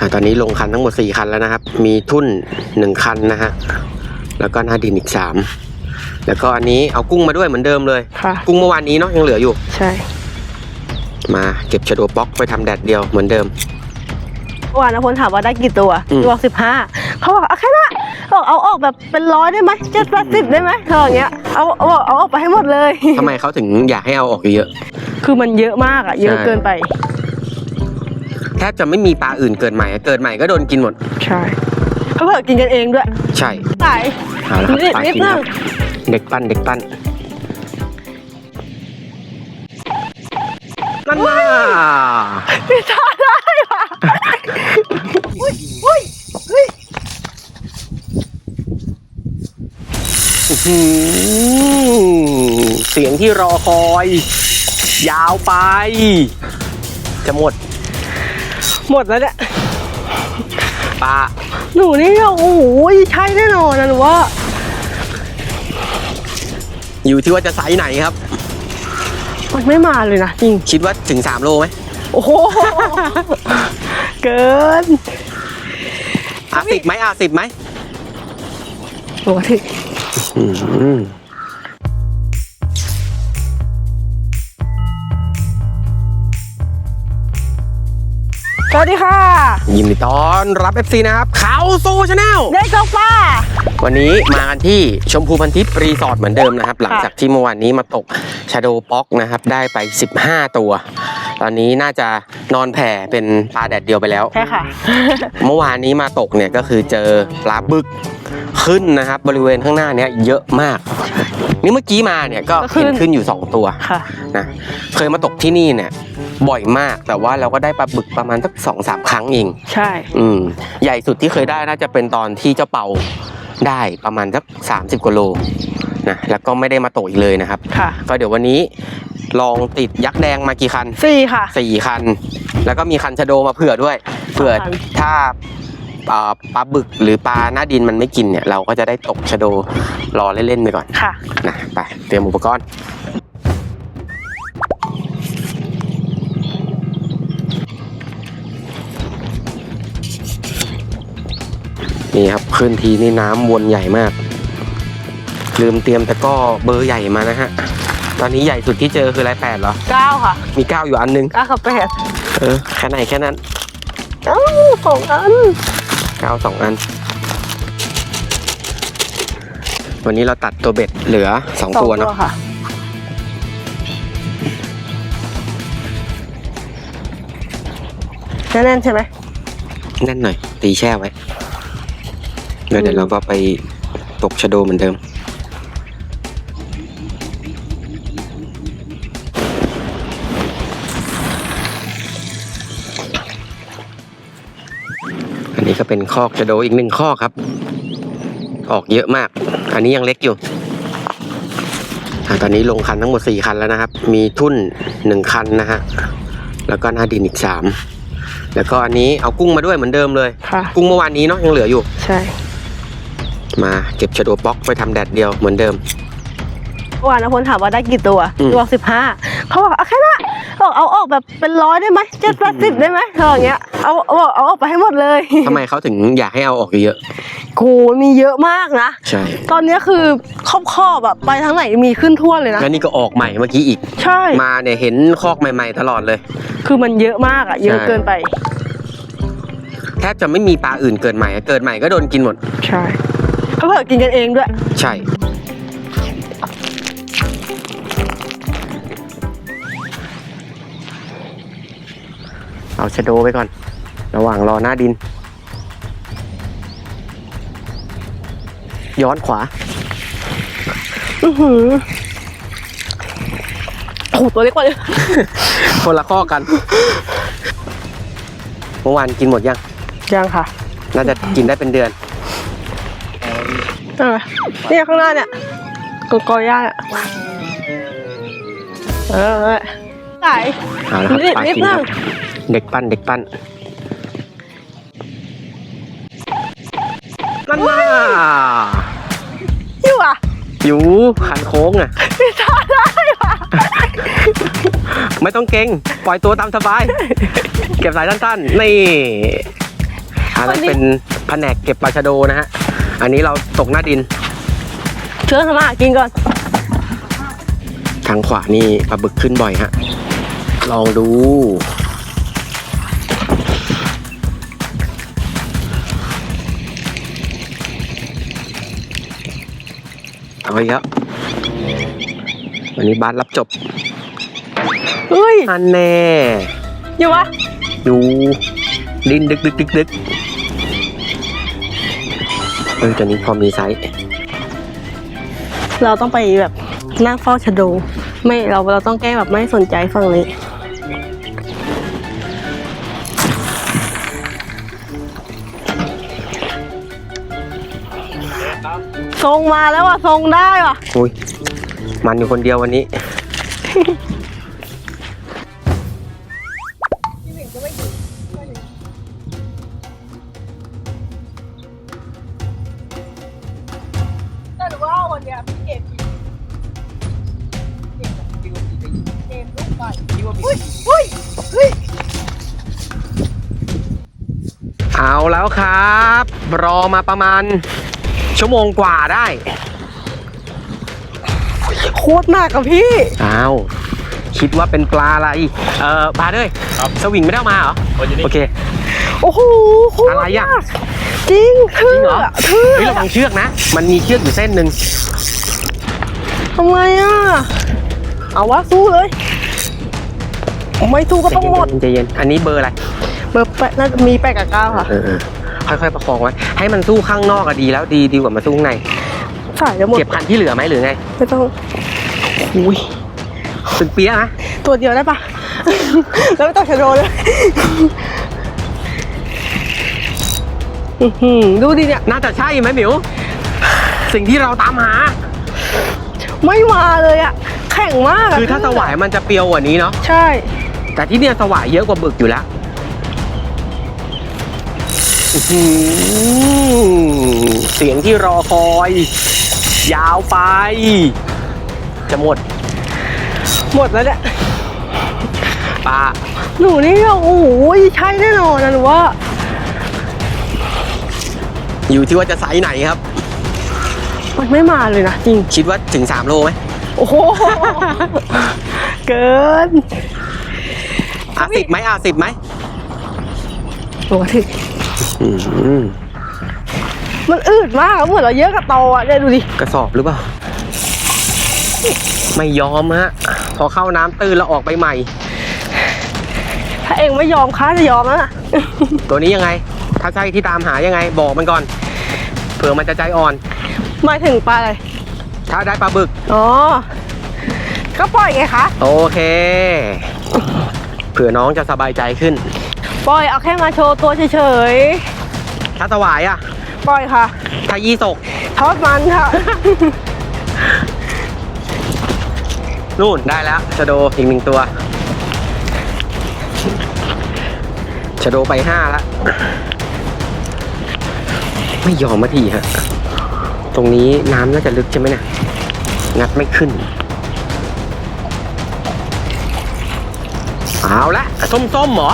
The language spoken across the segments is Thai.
อ่าตอนนี้ลงคันทั้งหมด 4 คันแล้วนะครับ มีทุ่น 1 คันนะฮะ แล้วก็หน้าดินอีก 3 แล้วก็อันนี้เอากุ้งมาด้วยเหมือนเดิมเลย ค่ะ กุ้งเมื่อวานนี้เนาะยังเหลืออยู่ ใช่มาเก็บชะโดป๊อกไปทำแดดเดียวเหมือนเดิม เมื่อวานนะพลถามว่าได้กี่ตัวอืม ตัวสิบห้าเขาบอกเอาแค่นั้นบอกเอาออกแบบเป็นร้อยได้ไหมเจ็ดแปดสิบได้ไหมเธออย่างเงี้ยเอาเอาเอาออกไปให้หมดเลย ทำไมเขาถึงอยากให้เอาออกเยอะ คือมันเยอะมากอะเยอะใช่ เกินไปๆ แทบจะไม่มีปลาอื่นเกิดใหม่เกิดใหม่ก็โดนกินหมด ใช่เขาเผื่อกินกันเองด้วยใช่ตายเอาละครับนิดปลานิดกินนึครังบเด็กปั้นเด็กปั้นนั่นน่ะไม่ทาได้ว่ะอุ้ยอุ้ยอุ้ยอื้อหือเสียงที่รอคอย ยาวไป จะหมด หมดแล้วเนี่ยปลาหนูนี่โอ้โหใช่แน่นอนนะหนูว่า อยู่ที่ว่าจะไซส์ไหนครับ มันไม่มาเลยนะจริง คิดว่าถึง 3 โลไหมโอ้โห เกินอะสิบไหมอะสิบไหมโอ้ถึง อื้อ สวัสดีค่ะ ยินดีต้อนรับ FC นะครับ เขาสู้ชาแนลได้เจ้าป้าวันนี้มากันที่ชมพูพันทิพย์รีสอร์ทเหมือนเดิมนะครับ หลังจากที่เมื่อวานนี้มาตกชาโดป๊อกนะครับ ได้ไป 15 ตัว ตอนนี้น่าจะนอนแผ่เป็นปลาแดดเดียวไปแล้ว ใช่ค่ะ เมื่อวานนี้มาตกเนี่ยก็คือเจอปลาบึกขึ้นนะครับ บริเวณข้างหน้าเนี้ยเยอะมาก นี่เมื่อกี้มาเนี่ยก็ก็ขึ้เห็นน ขึ้นอยู่ 2 ตัวค่ะ นะเคยมาตกที่นี่เนี่ย บ่อยมาก แต่ว่าเราก็ได้ปลาบึกประมาณสักสองสามครั้งเองใช่ อืมใหญ่สุดที่เคยได้น่าจะเป็นตอนที่เจ้าเป่าได้ประมาณสักสามสิบกว่าโลนะแล้วก็ไม่ได้มาตกอีกเลยนะครับ ค่ะ ก็เดี๋ยววันนี้ลองติดยักษ์แดงมากี่คันสี่ค่ะ สี่คัน แล้วก็มีคันชะโดมาเผื่อด้วยเผื่อคัน ถ้าอ่าปลาบึกหรือปลาหน้าดินมันไม่กินเนี่ย เราก็จะได้ตกชะโดรอเล่นๆไปก่อนค่ะ นะไปเตรียมอุปกรณ์ นี่ครับขึ้นทีนี่น้ำวนใหญ่มาก ลืมเตรียมตะกร้อเบอร์ใหญ่มานะฮะ ตอนนี้ใหญ่สุดที่เจอคืออะไรแปดเหรอเก้าค่ะมีเก้าอยู่อันนึงเก้ากับแปดเออแค่ไหนแค่นั้นเอ้าสองอันเก้าสองอัน วันนี้เราตัดตัวเบ็ดเหลือสองสองตัวเนาะค่ะแน่นๆใช่ไหมแน่นหน่อย ตีแช่ไว้ แล้วเดี๋ยวเราก็ไปตกชะโดเหมือนเดิม อันนี้ก็เป็นคอกชะโดอีกหนึ่งคอกครับ ออกเยอะมาก อันนี้ยังเล็กอยู่อ่าตอนนี้ลงคันทั้งหมด 4 คันแล้วนะครับ มีทุ่น 1 คันนะฮะ แล้วก็หน้าดินอีก 3 แล้วก็อันนี้เอากุ้งมาด้วยเหมือนเดิมเลยค่ะกุ้งเมื่อวานนี้เนาะยังเหลืออยู่ ใช่ มาเก็บชะโดป๊อกไปทำแดดเดียวเหมือนเดิม เมื่อวานนะพลถามว่าได้กี่ตัวอืม ตัวสิบห้าเขาบอกเอาแค่นั้นบอกเอาออกแบบเป็นร้อยได้ไหมเจ็ดแปดสิบได้ไหมเธออย่างเงี้ยเอาเอาเอาออกไปให้หมดเลยทำไมเขาถึงอยากให้เอาออกเยอะโหมีเยอะมากนะใช่ ตอนเนี้ยคือครอบครอบแบบไปทางไหนมีขึ้นทั่วเลยนะ แล้วนี่ก็ออกใหม่เมื่อกี้อีก ใช่ มาเนี่ยเห็นคอกใหม่ ๆ ตลอดเลย คือมันเยอะมากอะเยอะใช่เกินไป แทบจะไม่มีปลาอื่นเกิดใหม่เกิดใหม่ก็โดนกินหมด ใช่ เขาเผื่อกินกันเองด้วย ใช่ เอาชะโดไปก่อน ระหว่างรอหน้าดิน ย้อนขวาอือหือโอ้โหตัวเล็กกว่าเลย คนละข้อกัน เมื่อวานกินหมดยัง ยังค่ะ น่าจะกินได้เป็นเดือน นั่นไงเนี่ยข้างหน้าเนี่ยกอกอย่าเนี่ยเออเออไหนเอาละครับนิดปลานิดกินนึคงรับเด็กปั้นเด็กปั้นนั่นน่ะอยู่อะอยู่ขันโค้งอะไม่ทาได้ว่ะไม่ต้องเก่ง ปล่อยตัวตามสบาย เก็บสายสั้นๆ นี่อันนั้นเป็นแผนกเก็บปลาชะโดนะฮะ อันนี้เราตกหน้าดิน เชื้อทำมาหากินก่อน ทางขวานี่ปลาบึกขึ้นบ่อยฮะ ลองดู เอาอีกแล้ววันนี้บาสรับจบเฮ้ยอันแน่อยู่วะ ดู ดินดึกดึกดึกดึก เออตัวนี้พอมีไซส์เราต้องไปแบบนั่งเฝ้าชะโดไม่เราเราต้องแกล้งแบบไม่สนใจฝั่งนี้ทรงมาแล้วว่ะทรงได้ว่ะอุ้ยมันอยู่คนเดียววันนี้ นูว่าวันเนี้ยพี่เกมเกมลูกไปอุ้ยอุ้ยเฮ้ยเอาแล้วครับ รอมาประมาณ ชั่วโมงกว่าได้ โคตรหนักอะพี่อ้าวคิดว่าเป็นปลาอะไร เออปลาด้วยครับสวิงไม่ได้เอามาเหรอ โอเค โอ้โหโคตอะไรอะ จริงทื่จริงอเหรออะทื่อเฮ้ยระวังเชือกนะ มันมีเชือกอยู่เส้นหนึ่งทำไมอะ เอาวะสู้เลย ไม่สู้ก็ต้องหมดใจเย็นๆอันนี้เบอร์อะไร เบอร์แปดน่าจะมีแปดกับเก้าค่ะ เออเออค่อยๆประคองไว้ให้มันสู้ข้างนอกอะดีแล้วดีดีกว่ามาสู้ข้างในสายจะหมดเก็บคันที่เหลือไหมหรือไงไม่ต้องอุ้ยเป็นเปี๊ยะนะตัวเดียวได้ปะ แล้วไม่ต้องชะโดเลยอื้อหือ ดูดิเนี่ยน่าจะใช่ไหมหมิว สิ่งที่เราตามหา ไม่มาเลยอะแข็งมากะคือถ้าสวายมันจะเปรียวกว่านี้เนาะใช่ แต่ที่เนี่ยสวายเยอะกว่าบึกอยู่แล้วอื้อหือเสียงที่รอคอย ยาวไป จะหมดหมดแล้วเนี่ยปลาหนูนี่โอ้โหใช่แน่นอนนะหนูว่า อยู่ที่ว่าจะไซส์ไหนครับ มันไม่มาเลยนะจริง คิดว่าถึง 3 โลไหมโอ้โห เกินอะสิบไหมอะสิบไหมโอ้ถึงอืมมันอืดมากอะเหมือนเราเยอะกับโตอะเนี่ยดูดิ กระสอบหรือเปล่า ไม่ยอมฮะ พอเข้าน้ำตื้นแล้วออกไปใหม่ ถ้าเองไม่ยอมค้าจะยอมแล้วนะ ตัวนี้ยังไง ถ้าใช่ที่ตามหายังไง บอกมันก่อน เผื่อมันจะใจอ่อน หมายถึงปลาอะไรถ้าได้ปลาบึก อ๋อ ก็ปล่อยไงคะ โอเค เผื่อน้องจะสบายใจขึ้น ปล่อยเอาแค่มาโชว์ตัวเฉยถ้าสวายอะ ๆ ปล่อยค่ะ ถ้ายี่สกทอดมันค่ะ นู่นได้แล้วชะโดอีกหนึ่งตัวชะโดไปห้าแล้ว ไม่ยอมมาทีฮะ ตรงนี้น้ำน่าจะลึกใช่ไหมเนี่ยงัดไม่ขึ้น เอาละส้มๆเหรอ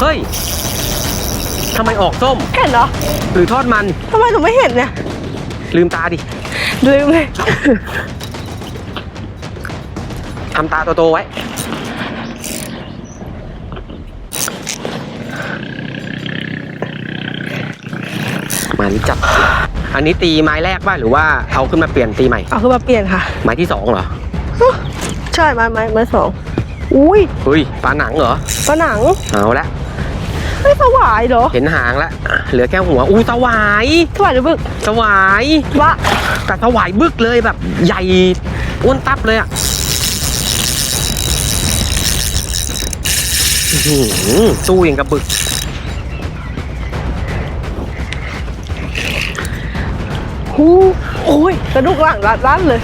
เฮ้ยทำไมออกส้ม เห็นเหรอ หรือทอดมันทำไมหนูไม่เห็นเนี่ย ลืมตาดิ ลืมเลย ทำตาโตๆไว้ มันจับอันนี้ตีไม้แรกป่ะหรือว่าเอาขึ้นมาเปลี่ยนตีใหม่ เอาคือมาเปลี่ยนค่ะ ไม้ที่สองเหรอ ใช่ไม้ไม้ไม้สองอุ้ยเฮ้ยปลาหนังเหรอปลาหนังเอาละไม่สวายเหรอเห็นหางละเหลือแค่หัวอู้สวายสวายหรือบึกสวายวะแต่สวายบึกเลยแบบใหญ่อ้วนตับเลยอะอื้อหือสู้อย่างกับบึก หูโอ้ยกระดูกหลังรัดรัดเลย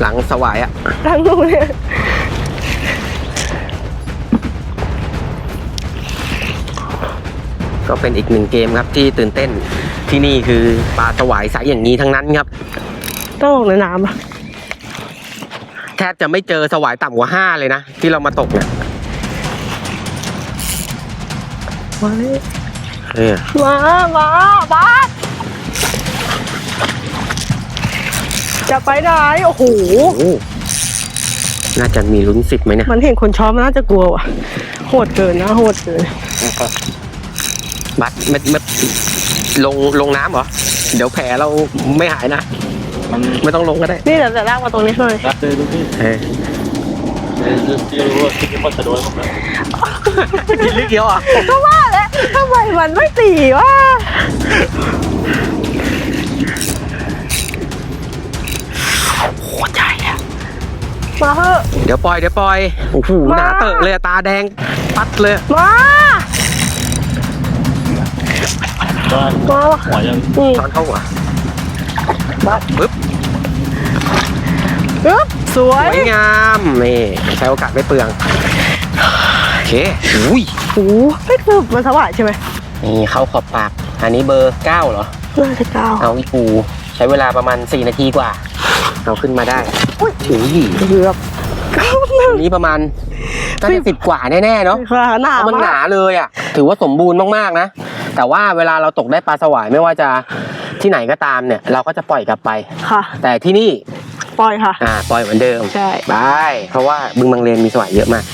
หลังสวายอะทั้งหนูเนี่ยก็เป็นอีกหนึ่งเกมครับที่ตื่นเต้นที่นี่คือปลาสวายสายอย่างนี้ทั้งนั้นครับ ต้องลงในน้ำอะแทบจะไม่เจอสวายต่ำกว่าห้าเลยนะ ที่เรามาตกเนี่ยมาเลยเนี่ยมามาบาส จะไปไหนโอ้โห โอ้น่าจะมีลุ้นสิบไหมเนี่ยมันเห็นคนช้อนมันน่าจะกลัวว่ะโหดเกินนะโหดเกิน บัตรไม่ไม่ลงลงน้ำเหรอ เดี๋ยวแผลเราไม่หายนะ มันไม่ต้องลงก็ได้นี่เดี๋ยวจะลากมาตรงนี้หน่อยรักเลยดูพี่เออที่รู้ว่าที่มันจะโดนผมนะกินลึกเดียวอะก็ว่าแล้วทำไมมันไม่ตีวะ มาเถอะเดี๋ยวปล่อยเดี๋ยวปล่อยโอ้โหมาหนาเตอะเลยอะตาแดงปัดเลยมาว่ามาหัวยังนี่ช้อนเข้าหัวปึ๊บปึ๊บสวสยวยงามนี่ใช้โอกาสไม่เปลืองโอเคอุ้ยโอ้โหไม่คือมันสว่างใช่ไหมนี่เข้าขอบปากอันนี้เบอร์เก้าเหรอน่าจะเก้าเอาอีปูใช้เวลาประมาณ4นาทีกว่า เอาขึ้นมาได้อุ้ยถึงหีเกือบเก้าหนึ่งอันนี้ประมาณน่าจะสิบกว่าแน่ๆเนาะค่ะหนาเพราะมันหมากนาเลยอะ ถือว่าสมบูรณ์มากๆนะ แต่ว่าเวลาเราตกได้ปลาสวายไม่ว่าจะที่ไหนก็ตามเนี่ย เราก็จะปล่อยกลับไปค่ะ แต่ที่นี่ปล่อยค่ะ อ่าปล่อยเหมือนเดิมใช่บายเพราะว่าบึงบางเลนมีสวายเยอะมาก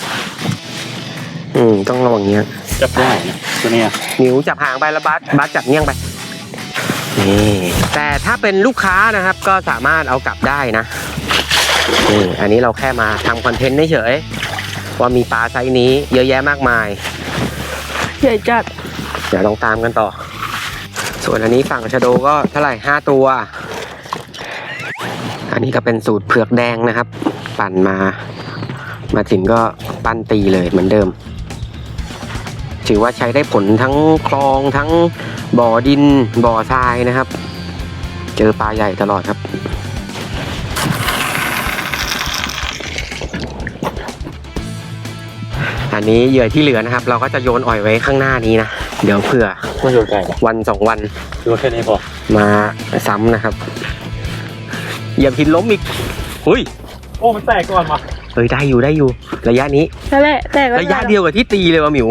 อืมต้องระวังเนี้ยจับได้นะตัวเนี้ยนิ้วจับหางไปแล้วบัสบัสจับเงี้ยงไป นี่แต่ถ้าเป็นลูกค้านะครับก็สามารถเอากลับได้นะนี่อันนี้เราแค่มาทำคอนเทนต์เฉยๆว่ามีปลาไซส์นี้เยอะแยะมากมาย ใหญ่จัด เดี๋ยวลองตามกันต่อ ส่วนอันนี้ฝั่งชะโดก็เท่าไหร่ห้าตัว อันนี้ก็เป็นสูตรเผือกแดงนะครับ ปั่นมา มาถึงก็ปั้นตีเลยเหมือนเดิม ถือว่าใช้ได้ผลทั้งคลองทั้งบ่อดินบ่อทรายนะครับ เจอปลาใหญ่ตลอดครับ อันนี้เหยื่อที่เหลือนะครับ เราก็จะโยนอ่อยไว้ข้างหน้านี้นะเดี๋ยวเผื่อไม่โยนไก่ปะวันสองวันดูแค่นี้พอมาซ้ำนะครับอย่าพินล้มอีกอุ้ยโอ้มันแตกก่อนมาเฮ้ยได้อยู่ได้อยู่ ระยะนี้ นั่นแหละแต่ก็ระยะเดียวกับที่ตีเลยว่ะหมิว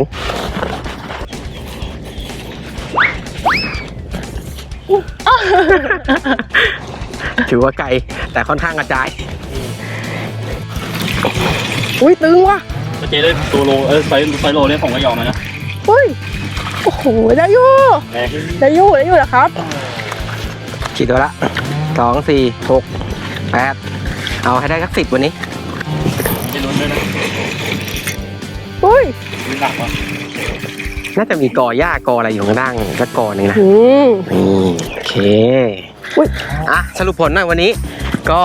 ถือว่าไกลแต่ค่อนข้างกระจาย อุ้ยตึงว่ะเมื่อกี้ได้ตัวโลเออไซส์ไซส์โลเนี่ยผมก็ยอมนะอุ้ยโอ้โหได้อยู่แม่ที่ได้อยู่ได้อยู่นะครับกี่ตัวละสองสี่หกแปดเอาให้ได้สักสิบวันนี้ไม่ลุ้นด้วยนะอุ้ยมีหนักปะน่าจะมีกอหญ้ากออะไรอยู่ข้างล่างสักกอหนึ่งนะอืมนี่โอเคอุ๊ยอะสรุปผลหน่อยวันนี้ ก็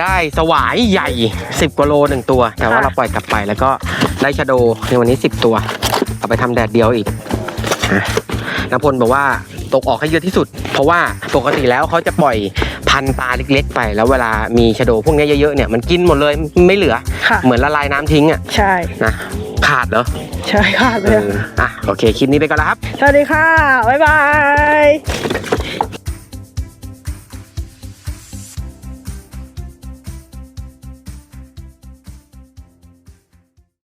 ได้สวายใหญ่ 10กว่าโลหนึ่งตัว แต่ว่าเราปล่อยกลับไปแล้วก็ได้ชะโดในวันนี้ 10 ตัว เอาไปทำแดดเดียวอีกอะนพลบอกว่าตกออกให้เยอะที่สุด เพราะว่าปกติแล้วเขาจะปล่อย พันปลาเล็กๆ ไปแล้วเวลามีชะโดพวกนี้เยอะๆเนี่ยมันกินหมดเลยไม่เหลือค่ะเหมือนละลายน้ำทิ้งอะใช่นะขาดเหรอใช่ค่ะเลเอยออะโอเคคลิปนี้ไปก่อนแล้วครับ สวัสดีค่ะ บ๊ายบาย